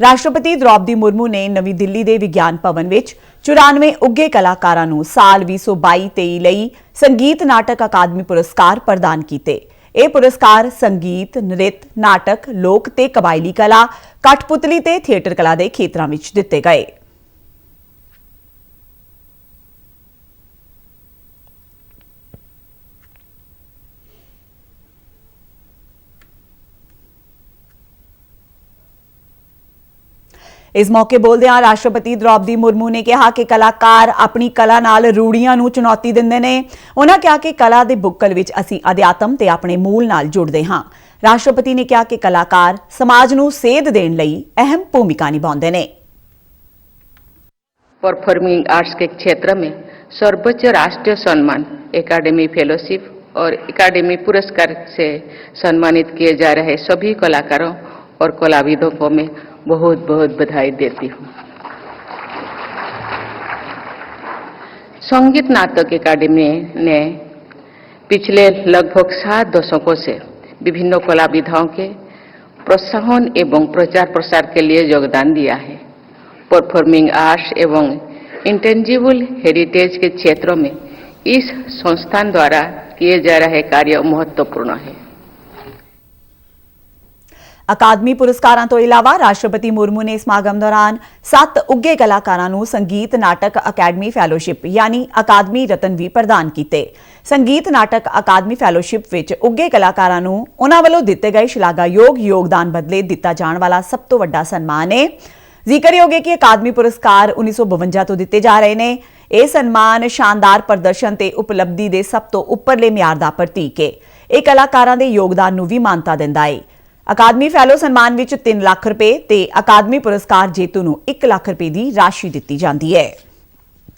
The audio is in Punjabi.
ਰਾਸ਼ਟਰਪਤੀ ਦ੍ਰੌਪਦੀ ਮੁਰਮੂ ਨੇ ਨਵੀਂ ਦਿੱਲੀ ਦੇ ਵਿਗਿਆਨ ਭਵਨ ਵਿੱਚ 94 ਉੱਘੇ ਕਲਾਕਾਰਾਂ ਨੂੰ ਸਾਲ 2022-23 ਲਈ ਸੰਗੀਤ ਨਾਟਕ ਅਕਾਦਮੀ ਪੁਰਸਕਾਰ ਪ੍ਰਦਾਨ ਕੀਤੇ ਇਹ ਪੁਰਸਕਾਰ ਸੰਗੀਤ, ਨ੍ਰਿਤ, ਨਾਟਕ, ਲੋਕ ਤੇ ਕਬਾਇਲੀ ਕਲਾ, ਕਠਪੁਤਲੀ ਤੇ ਥੀਏਟਰ ਕਲਾ ਦੇ ਖੇਤਰਾਂ ਵਿੱਚ ਦਿੱਤੇ ਗਏ। ਇਸ ਮੌਕੇ ਬੋਲਦਿਆਂ ਰਾਸ਼ਟਰਪਤੀ ਦ੍ਰੌਪਦੀ ਮੁਰਮੂ ਨੇ ਕਿਹਾ ਕਿ ਕਲਾਕਾਰ ਆਪਣੀ ਕਲਾ ਨਾਲ ਰੂੜੀਆਂ ਨੂੰ ਚੁਣੌਤੀ ਦਿੰਦੇ ਨੇ ਉਹਨਾਂ ਕਿਹਾ ਕਿ ਕਲਾ ਦੇ ਬੁੱਕਲ ਵਿੱਚ ਅਸੀਂ ਅਧਿਆਤਮ ਤੇ ਆਪਣੇ ਮੂਲ ਨਾਲ ਜੁੜਦੇ ਹਾਂ ਰਾਸ਼ਟਰਪਤੀ ਨੇ ਕਿਹਾ ਕਿ ਕਲਾਕਾਰ ਸਮਾਜ ਨੂੰ ਸੇਧ ਦੇਣ ਲਈ ਅਹਿਮ ਭੂਮਿਕਾ ਨਿਭਾਉਂਦੇ ਨੇ परफॉर्मिंग आर्ट्स के क्षेत्र में सर्वोच्च राष्ट्रीय सम्मान एकेडमी फेलोशिप और एकेडमी पुरस्कार से सम्मानित किए जा रहे सभी कलाकारों और कलाविदों को मैं बहुत बहुत बधाई देती हूँ। संगीत नाटक एकेडमी ने पिछले लगभग सात दशकों से विभिन्न कलाविधाओं के प्रोत्साहन एवं प्रचार प्रसार के लिए योगदान दिया है। परफॉर्मिंग आर्ट्स एवं इंटेंजिबल हेरिटेज के क्षेत्रों में इस संस्थान द्वारा किए जा रहे कार्य महत्वपूर्ण है। ਅਕਾਦਮੀ ਪੁਰਸਕਾਰਾਂ ਤੋਂ ਇਲਾਵਾ ਰਾਸ਼ਟਰਪਤੀ ਮੁਰਮੂ ਨੇ ਸਮਾਗਮ ਦੌਰਾਨ ਸੱਤ ਉੱਘੇ ਕਲਾਕਾਰਾਂ ਨੂੰ ਸੰਗੀਤ ਨਾਟਕ ਅਕੈਡਮੀ ਫੈਲੋਸ਼ਿਪ ਯਾਨੀ ਅਕਾਦਮੀ ਰਤਨ ਵੀ ਪ੍ਰਦਾਨ ਕੀਤੇ। ਸੰਗੀਤ ਨਾਟਕ ਅਕਾਦਮੀ ਫੈਲੋਸ਼ਿਪ ਵਿੱਚ ਉੱਘੇ ਕਲਾਕਾਰਾਂ ਨੂੰ ਉਹਨਾਂ ਵੱਲੋਂ ਦਿੱਤੇ ਗਏ ਸ਼ਲਾਘਾਯੋਗ ਯੋਗਦਾਨ ਬਦਲੇ ਦਿੱਤਾ ਜਾਣ ਵਾਲਾ ਸਭ ਤੋਂ ਵੱਡਾ ਸਨਮਾਨ ਹੈ ਜ਼ਿਕਰਯੋਗ ਹੈ ਕਿ ਅਕਾਦਮੀ ਪੁਰਸਕਾਰ 1952 ਤੋਂ ਦਿੱਤੇ ਜਾ ਰਹੇ ਨੇ। ਇਹ ਸਨਮਾਨ ਸ਼ਾਨਦਾਰ ਪ੍ਰਦਰਸ਼ਨ ਤੇ ਉਪਲਬਧੀ ਦੇ ਸਭ ਤੋਂ ਉੱਪਰਲੇ ਮਿਆਰ ਦਾ ਪ੍ਰਤੀਕ ਹੈ ਇਹ ਕਲਾਕਾਰਾਂ ਦੇ ਯੋਗਦਾਨ ਨੂੰ ਵੀ ਮਾਨਤਾ ਦਿੰਦਾ ਹੈ ਅਕਾਦਮੀ ਫੈਲੋ ਸਨਮਾਨ ਵਿੱਚ 3 ਲੱਖ ਰੁਪਏ ਤੇ ਅਕਾਦਮੀ ਪੁਰਸਕਾਰ ਜੇਤੂ ਨੂੰ 1 ਲੱਖ ਰੁਪਏ ਦੀ ਰਾਸ਼ੀ ਦਿੱਤੀ ਜਾਂਦੀ ਹੈ।